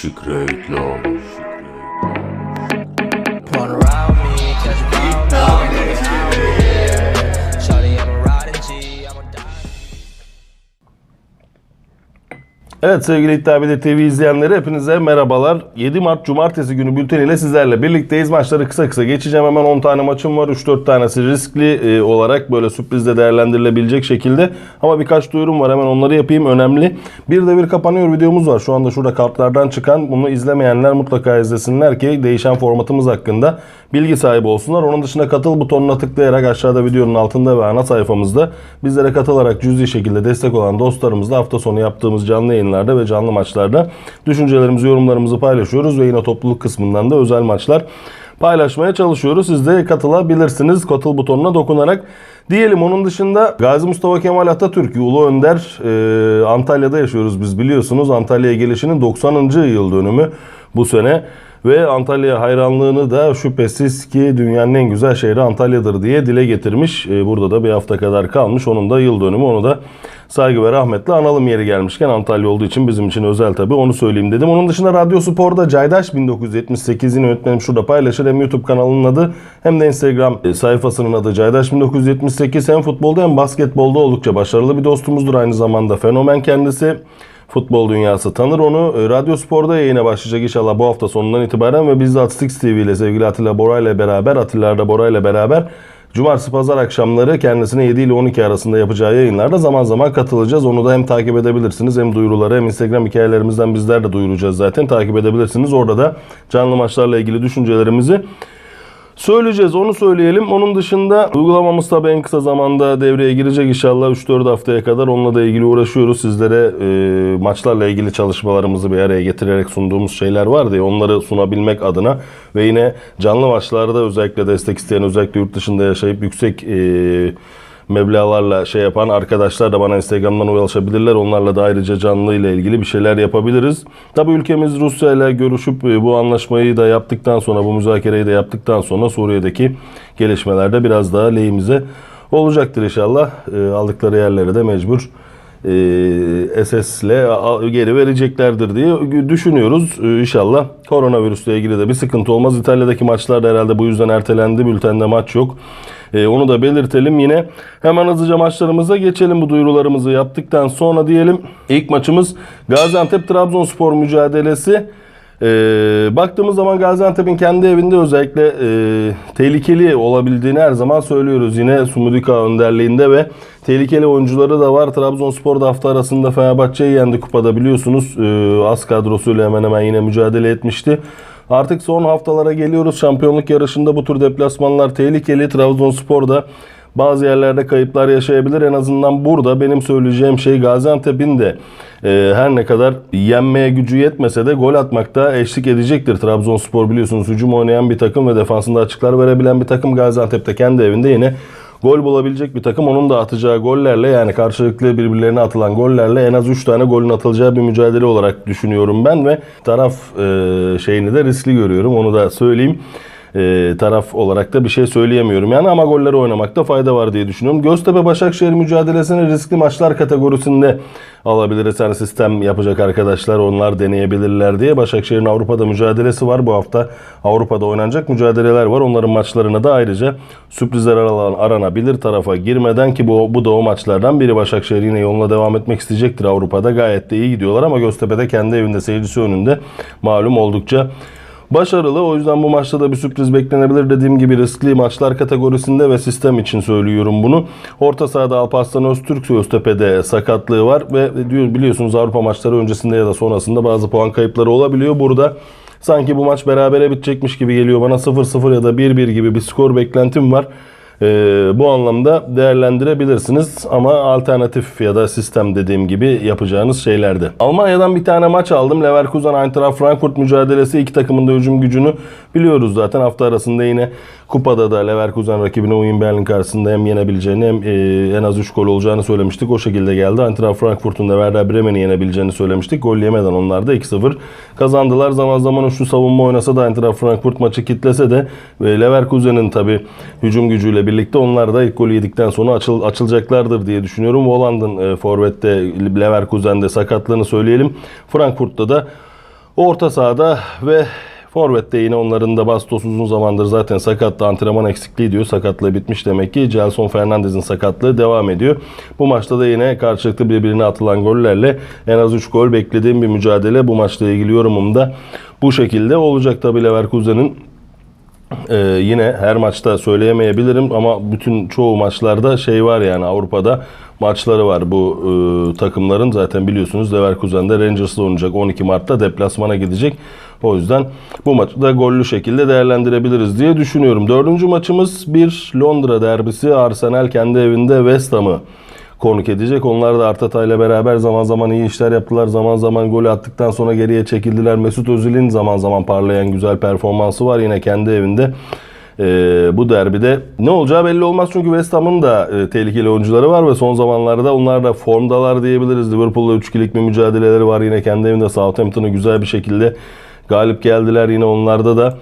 Şükretler. Run Evet sevgili İddia Birliği TV izleyenleri hepinize merhabalar. 7 Mart Cumartesi günü bülteniyle sizlerle birlikteyiz. Maçları kısa kısa geçeceğim. Hemen 10 tane maçım var. 3-4 tanesi riskli e, olarak böyle sürprizle değerlendirilebilecek şekilde. Ama birkaç duyurum var. Hemen onları yapayım. Önemli. Bir de bir kapanıyor videomuz var. Şu anda şurada kartlardan çıkan. Bunu izlemeyenler mutlaka izlesinler ki değişen formatımız hakkında bilgi sahibi olsunlar. Onun dışında katıl butonuna tıklayarak aşağıda videonun altında ve ana sayfamızda bizlere katılarak cüzi şekilde destek olan dostlarımızla hafta sonu yaptığımız canlı yayınlarda ve canlı maçlarda düşüncelerimizi, yorumlarımızı paylaşıyoruz ve yine topluluk kısmından da özel maçlar paylaşmaya çalışıyoruz. Siz de katılabilirsiniz katıl butonuna dokunarak. Diyelim onun dışında Gazi Mustafa Kemal Atatürk Ulu Önder e, Antalya'da yaşıyoruz biz biliyorsunuz. Antalya'ya gelişinin 90. yıl dönümü bu sene. Ve Antalya hayranlığını da şüphesiz ki dünyanın en güzel şehri Antalya'dır diye dile getirmiş. Ee, Burada da bir hafta kadar kalmış. Onun da yıl dönümü. Onu da saygı ve rahmetle analım yeri gelmişken Antalya olduğu için bizim için özel tabii. Onu söyleyeyim dedim. Onun dışında Radyo Spor'da Caydaş 1978'in yönetmenim şurada paylaşır. Hem YouTube kanalının adı hem de Instagram e, sayfasının adı Caydaş 1978. Hem futbolda hem basketbolda oldukça başarılı bir dostumuzdur. Aynı zamanda fenomen kendisi. Futbol dünyası tanır onu. E, Radyo Spor'da yayına başlayacak inşallah bu hafta sonundan itibaren ve biz de Atistix TV ile sevgili Atilla Bora ile beraber, Atilla Arda Bora ile beraber Cumartesi pazar akşamları kendisine 7 ile 12 arasında yapacağı yayınlarda zaman zaman katılacağız. Onu da hem takip edebilirsiniz hem duyuruları hem Instagram hikayelerimizden bizler de duyuracağız zaten. Takip edebilirsiniz. Orada da canlı maçlarla ilgili düşüncelerimizi Söyleyeceğiz onu söyleyelim. Onun dışında uygulamamız tabii en kısa zamanda devreye girecek inşallah 3-4 haftaya kadar onunla da ilgili uğraşıyoruz. Sizlere e, maçlarla ilgili çalışmalarımızı bir araya getirerek sunduğumuz şeyler vardı ya onları sunabilmek adına ve yine canlı maçlarda özellikle destek isteyen özellikle yurt dışında yaşayıp yüksek e, meblağlarla şey yapan arkadaşlar da bana Instagram'dan ulaşabilirler. Onlarla da ayrıca canlı ile ilgili bir şeyler yapabiliriz. Tabi ülkemiz Rusya ile görüşüp e, bu anlaşmayı da yaptıktan sonra bu müzakereyi de yaptıktan sonra Suriye'deki gelişmelerde biraz daha lehimize olacaktır inşallah. E, aldıkları yerlere de mecbur SS'le geri vereceklerdir diye düşünüyoruz. E, İnşallah koronavirüsle ilgili de bir sıkıntı olmaz. İtalya'daki maçlar da herhalde bu yüzden ertelendi. Bültende maç yok. E, onu da belirtelim yine. Hemen hızlıca maçlarımıza geçelim bu duyurularımızı yaptıktan sonra diyelim. İlk maçımız Gaziantep-Trabzonspor mücadelesi. Ee, baktığımız zaman Gaziantep'in kendi evinde özellikle e, tehlikeli olabildiğini her zaman söylüyoruz. Yine Sumudika önderliğinde ve tehlikeli oyuncuları da var. Trabzonspor da hafta arasında Fenerbahçe'yi yendi kupada biliyorsunuz. Ee, az kadrosuyla hemen hemen yine mücadele etmişti. Artık son haftalara geliyoruz. Şampiyonluk yarışında bu tür deplasmanlar tehlikeli. Trabzonspor da bazı yerlerde kayıplar yaşayabilir. En azından burada benim söyleyeceğim şey Gaziantep'in de e, her ne kadar yenmeye gücü yetmese de gol atmakta eşlik edecektir. Trabzonspor biliyorsunuz hücum oynayan bir takım ve defansında açıklar verebilen bir takım. Gaziantep'te kendi evinde yine gol bulabilecek bir takım. Onun da atacağı gollerle yani karşılıklı birbirlerine atılan gollerle en az 3 tane golün atılacağı bir mücadele olarak düşünüyorum ben ve taraf e, şeyini de riskli görüyorum. Onu da söyleyeyim e, taraf olarak da bir şey söyleyemiyorum. Yani ama golleri oynamakta fayda var diye düşünüyorum. Göztepe Başakşehir mücadelesini riskli maçlar kategorisinde alabiliriz. Yani sistem yapacak arkadaşlar onlar deneyebilirler diye. Başakşehir'in Avrupa'da mücadelesi var. Bu hafta Avrupa'da oynanacak mücadeleler var. Onların maçlarına da ayrıca sürprizler aralan, aranabilir tarafa girmeden ki bu, bu da o maçlardan biri. Başakşehir yine yoluna devam etmek isteyecektir Avrupa'da. Gayet de iyi gidiyorlar ama Göztepe'de kendi evinde seyircisi önünde malum oldukça Başarılı. O yüzden bu maçta da bir sürpriz beklenebilir. Dediğim gibi riskli maçlar kategorisinde ve sistem için söylüyorum bunu. Orta sahada Alparslan Öztürk Öztepe'de sakatlığı var ve diyor biliyorsunuz Avrupa maçları öncesinde ya da sonrasında bazı puan kayıpları olabiliyor. Burada sanki bu maç berabere bitecekmiş gibi geliyor bana 0-0 ya da 1-1 gibi bir skor beklentim var. Ee, bu anlamda değerlendirebilirsiniz ama alternatif ya da sistem dediğim gibi yapacağınız şeylerde. Almanya'dan bir tane maç aldım. Leverkusen Eintracht Frankfurt mücadelesi iki takımın da hücum gücünü biliyoruz zaten. Hafta arasında yine kupada da Leverkusen rakibine Union Berlin karşısında hem yenebileceğini hem e, en az 3 gol olacağını söylemiştik. O şekilde geldi. Eintracht Frankfurt'un da Werder Bremen'i yenebileceğini söylemiştik. Gol yemeden onlar da 2-0 kazandılar. Zaman zaman şu savunma oynasa da Eintracht Frankfurt maçı kitlese de e, Leverkusen'in tabi hücum gücüyle birlikte onlar da ilk golü yedikten sonra açıl, açılacaklardır diye düşünüyorum. Voland'ın e, forvette Leverkusen'de sakatlığını söyleyelim. Frankfurt'ta da Orta sahada ve Forvet'te yine onların da Bastos uzun zamandır zaten sakattı. Antrenman eksikliği diyor. Sakatlığı bitmiş demek ki. Gelson Fernandez'in sakatlığı devam ediyor. Bu maçta da yine karşılıklı birbirine atılan gollerle en az 3 gol beklediğim bir mücadele. Bu maçla ilgili yorumum da bu şekilde olacak tabii Leverkusen'in ee, yine her maçta söyleyemeyebilirim ama bütün çoğu maçlarda şey var yani Avrupa'da maçları var bu e, takımların. Zaten biliyorsunuz Leverkusen'de Rangers'la oynayacak 12 Mart'ta deplasmana gidecek. O yüzden bu maçı da gollü şekilde değerlendirebiliriz diye düşünüyorum. Dördüncü maçımız bir Londra derbisi. Arsenal kendi evinde West Ham'ı konuk edecek. Onlar da Arteta ile beraber zaman zaman iyi işler yaptılar. Zaman zaman golü attıktan sonra geriye çekildiler. Mesut Özil'in zaman zaman parlayan güzel performansı var yine kendi evinde. Ee, bu derbide ne olacağı belli olmaz çünkü West Ham'ın da e, tehlikeli oyuncuları var ve son zamanlarda onlar da formdalar diyebiliriz. Liverpool'la 3-2'lik bir mücadeleleri var yine kendi evinde Southampton'ı güzel bir şekilde galip geldiler. Yine onlarda da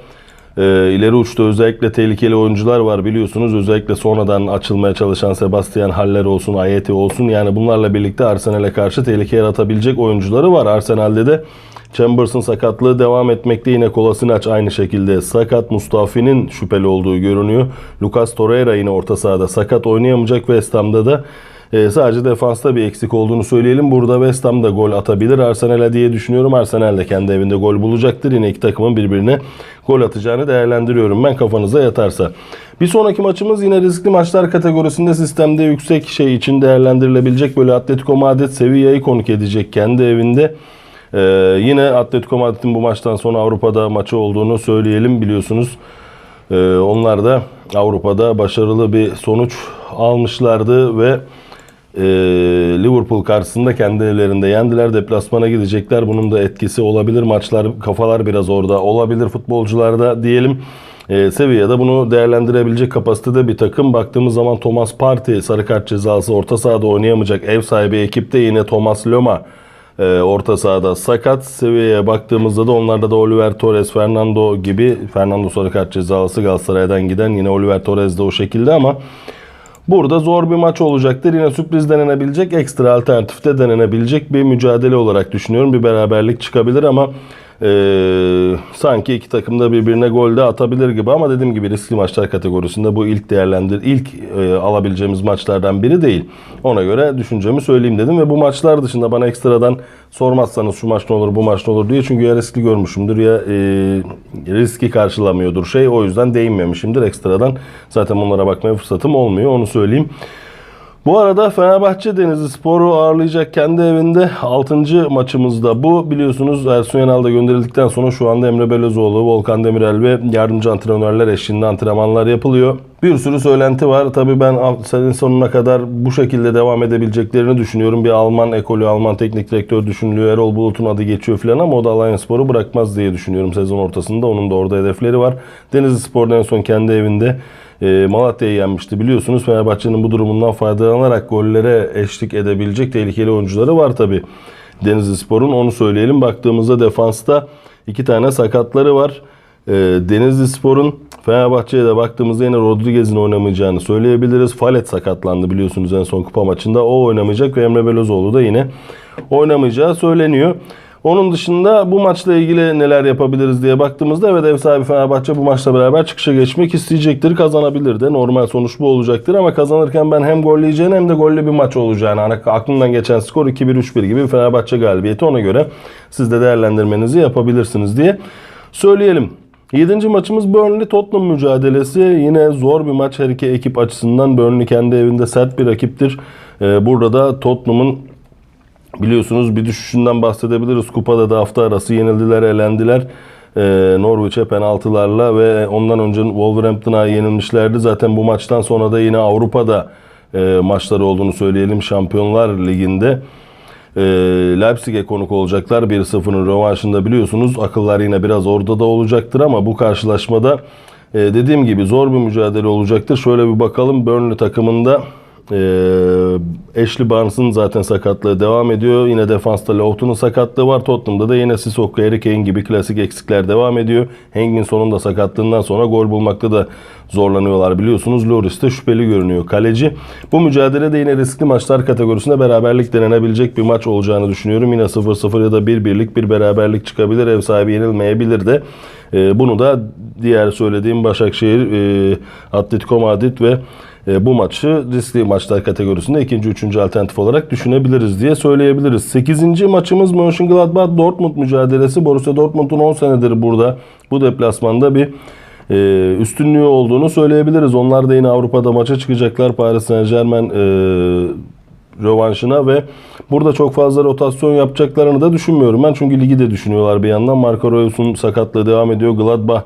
e, ileri uçta özellikle tehlikeli oyuncular var biliyorsunuz. Özellikle sonradan açılmaya çalışan Sebastian Haller olsun, Ayeti olsun. Yani bunlarla birlikte Arsenal'e karşı tehlike yaratabilecek oyuncuları var. Arsenal'de de Chambers'ın sakatlığı devam etmekte. Yine Kolasinac aynı şekilde sakat. Mustafi'nin şüpheli olduğu görünüyor. Lucas Torreira yine orta sahada sakat oynayamayacak. West Ham'da da e, sadece defansta bir eksik olduğunu söyleyelim. Burada West Ham da gol atabilir Arsenal'e diye düşünüyorum. Arsenal de kendi evinde gol bulacaktır. Yine iki takımın birbirine gol atacağını değerlendiriyorum ben kafanıza yatarsa. Bir sonraki maçımız yine riskli maçlar kategorisinde sistemde yüksek şey için değerlendirilebilecek böyle Atletico Madrid Sevilla'yı konuk edecek kendi evinde. Ee, yine Atletico Madrid'in bu maçtan sonra Avrupa'da maçı olduğunu söyleyelim biliyorsunuz. Ee, onlar da Avrupa'da başarılı bir sonuç almışlardı ve e, Liverpool karşısında kendi evlerinde yendiler. Deplasmana gidecekler. Bunun da etkisi olabilir. Maçlar, kafalar biraz orada olabilir futbolcularda diyelim. E, Sevilla'da bunu değerlendirebilecek kapasitede bir takım. Baktığımız zaman Thomas Partey sarı kart cezası orta sahada oynayamayacak. Ev sahibi ekipte yine Thomas Loma e, orta sahada sakat. Sevilla'ya baktığımızda da onlarda da Oliver Torres, Fernando gibi Fernando sarı kart cezası Galatasaray'dan giden yine Oliver Torres de o şekilde ama Burada zor bir maç olacaktır. Yine sürpriz denenebilecek, ekstra alternatifte denenebilecek bir mücadele olarak düşünüyorum. Bir beraberlik çıkabilir ama eee, sanki iki takım da birbirine gol de atabilir gibi ama dediğim gibi riskli maçlar kategorisinde bu ilk değerlendir ilk eee, alabileceğimiz maçlardan biri değil. Ona göre düşüncemi söyleyeyim dedim ve bu maçlar dışında bana ekstradan sormazsanız şu maç ne olur bu maç ne olur diye çünkü ya riskli görmüşümdür ya eee, riski karşılamıyordur şey o yüzden değinmemişimdir ekstradan. Zaten bunlara bakmaya fırsatım olmuyor onu söyleyeyim. Bu arada Fenerbahçe Denizli Spor'u ağırlayacak kendi evinde 6. maçımızda bu. Biliyorsunuz Ersun Yanal da gönderildikten sonra şu anda Emre Belözoğlu, Volkan Demirel ve yardımcı antrenörler eşliğinde antrenmanlar yapılıyor. Bir sürü söylenti var. Tabii ben senin sonuna kadar bu şekilde devam edebileceklerini düşünüyorum. Bir Alman ekolü, Alman teknik direktör düşünülüyor. Erol Bulut'un adı geçiyor falan ama o da Alanya Spor'u bırakmaz diye düşünüyorum sezon ortasında. Onun da orada hedefleri var. Denizli Spor'da en son kendi evinde e, Malatya'yı yenmişti. Biliyorsunuz Fenerbahçe'nin bu durumundan faydalanarak gollere eşlik edebilecek tehlikeli oyuncuları var tabi. Denizli Spor'un onu söyleyelim. Baktığımızda defansta iki tane sakatları var. E, Denizli Spor'un Fenerbahçe'ye de baktığımızda yine Rodriguez'in oynamayacağını söyleyebiliriz. Falet sakatlandı biliyorsunuz en son kupa maçında. O oynamayacak ve Emre Belözoğlu da yine oynamayacağı söyleniyor. Onun dışında bu maçla ilgili neler yapabiliriz diye baktığımızda evet ev sahibi Fenerbahçe bu maçla beraber çıkışa geçmek isteyecektir. Kazanabilir de. Normal sonuç bu olacaktır ama kazanırken ben hem golleyeceğini hem de gollü bir maç olacağını hani aklımdan geçen skor 2-1-3-1 gibi Fenerbahçe galibiyeti ona göre siz de değerlendirmenizi yapabilirsiniz diye söyleyelim. 7. maçımız Burnley Tottenham mücadelesi. Yine zor bir maç her iki ekip açısından. Burnley kendi evinde sert bir rakiptir. Ee, Burada da Tottenham'ın Biliyorsunuz bir düşüşünden bahsedebiliriz. Kupada da hafta arası yenildiler, elendiler. Ee, Norwich'e penaltılarla ve ondan önce Wolverhampton'a yenilmişlerdi. Zaten bu maçtan sonra da yine Avrupa'da e, maçları olduğunu söyleyelim Şampiyonlar Ligi'nde. E, Leipzig'e konuk olacaklar. 1-0'ın rövanşında biliyorsunuz. Akıllar yine biraz orada da olacaktır ama bu karşılaşmada e, dediğim gibi zor bir mücadele olacaktır. Şöyle bir bakalım Burnley takımında Ee, Ashley Barnes'ın zaten sakatlığı devam ediyor. Yine defansta Lofton'un sakatlığı var. Tottenham'da da yine Sissoko, Harry Kane gibi klasik eksikler devam ediyor. Hengmin sonunda sakatlığından sonra gol bulmakta da zorlanıyorlar biliyorsunuz. Loris de şüpheli görünüyor. Kaleci bu mücadelede yine riskli maçlar kategorisinde beraberlik denenebilecek bir maç olacağını düşünüyorum. Yine 0-0 ya da 1-1'lik bir beraberlik çıkabilir. Ev sahibi yenilmeyebilir de. Ee, bunu da diğer söylediğim Başakşehir, e, Atletico Madrid ve e, bu maçı riskli maçlar kategorisinde ikinci, üçüncü alternatif olarak düşünebiliriz diye söyleyebiliriz. 8. maçımız Mönchengladbach-Dortmund mücadelesi. Borussia Dortmund'un 10 senedir burada bu deplasmanda bir e, üstünlüğü olduğunu söyleyebiliriz. Onlar da yine Avrupa'da maça çıkacaklar. Paris Saint Germain e, rövanşına ve burada çok fazla rotasyon yapacaklarını da düşünmüyorum ben. Çünkü ligi de düşünüyorlar bir yandan. Marco Reus'un sakatlığı devam ediyor. Gladbach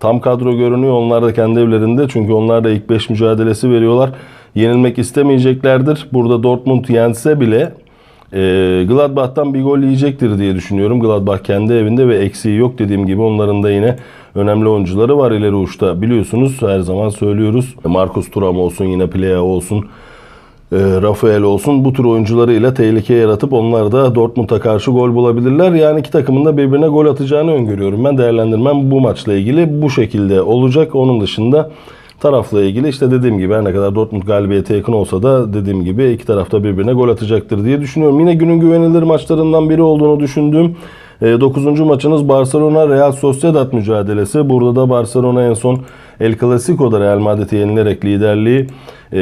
tam kadro görünüyor. Onlar da kendi evlerinde. Çünkü onlar da ilk 5 mücadelesi veriyorlar. Yenilmek istemeyeceklerdir. Burada Dortmund yense bile e, Gladbach'tan bir gol yiyecektir diye düşünüyorum. Gladbach kendi evinde ve eksiği yok dediğim gibi onların da yine önemli oyuncuları var ileri uçta. Biliyorsunuz her zaman söylüyoruz. Marcus Thuram olsun yine Plea olsun. E, Rafael olsun bu tür oyuncularıyla tehlike yaratıp onlar da Dortmund'a karşı gol bulabilirler. Yani iki takımın da birbirine gol atacağını öngörüyorum. Ben değerlendirmem bu maçla ilgili bu şekilde olacak. Onun dışında tarafla ilgili işte dediğim gibi her ne kadar Dortmund galibiyete yakın olsa da dediğim gibi iki tarafta birbirine gol atacaktır diye düşünüyorum. Yine günün güvenilir maçlarından biri olduğunu düşündüğüm 9. maçınız Barcelona Real Sociedad mücadelesi. Burada da Barcelona en son El Clasico'da Real Madrid'i yenilerek liderliği e,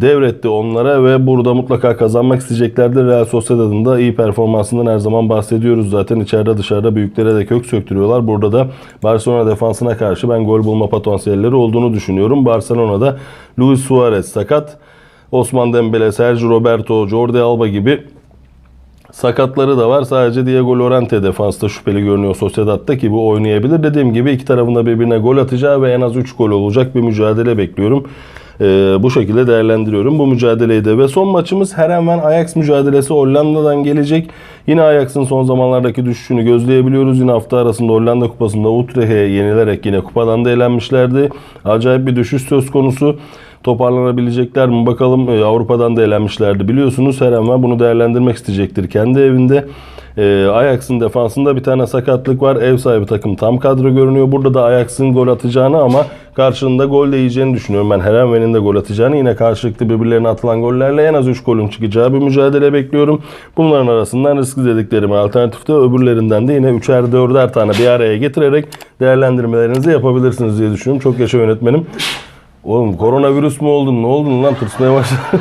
devretti onlara ve burada mutlaka kazanmak isteyeceklerdir. Real Sociedad'ın da iyi performansından her zaman bahsediyoruz zaten. içeride dışarıda büyüklere de kök söktürüyorlar. Burada da Barcelona defansına karşı ben gol bulma potansiyelleri olduğunu düşünüyorum. Barcelona'da Luis Suarez sakat. Osman Dembele, Sergio Roberto, Jordi Alba gibi Sakatları da var. Sadece Diego Llorente defansta şüpheli görünüyor Sociedad'da ki bu oynayabilir. Dediğim gibi iki tarafında birbirine gol atacağı ve en az 3 gol olacak bir mücadele bekliyorum. Ee, bu şekilde değerlendiriyorum bu mücadeleyi de. Ve son maçımız Herenven Ajax mücadelesi Hollanda'dan gelecek. Yine Ajax'ın son zamanlardaki düşüşünü gözleyebiliyoruz. Yine hafta arasında Hollanda Kupası'nda Utrecht'e yenilerek yine kupadan da elenmişlerdi. Acayip bir düşüş söz konusu. Toparlanabilecekler mi bakalım. Ee, Avrupa'dan da elenmişlerdi biliyorsunuz. Her an bunu değerlendirmek isteyecektir kendi evinde. Ee, Ajax'ın defansında bir tane sakatlık var. Ev sahibi takım tam kadro görünüyor. Burada da Ajax'ın gol atacağını ama karşılığında gol de yiyeceğini düşünüyorum. Ben Herenven'in de gol atacağını yine karşılıklı birbirlerine atılan gollerle en az 3 golün çıkacağı bir mücadele bekliyorum. Bunların arasından riskli dediklerimi alternatifte öbürlerinden de yine 3'er 4'er tane bir araya getirerek değerlendirmelerinizi yapabilirsiniz diye düşünüyorum. Çok yaşa yönetmenim. Oğlum koronavirüs mü oldun ne oldun lan tırsmaya başladı.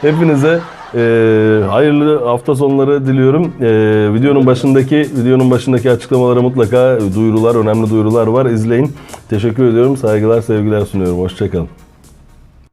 Hepinize e, hayırlı hafta sonları diliyorum. E, videonun başındaki videonun başındaki açıklamalara mutlaka duyurular, önemli duyurular var. İzleyin. Teşekkür ediyorum. Saygılar, sevgiler sunuyorum. Hoşçakalın.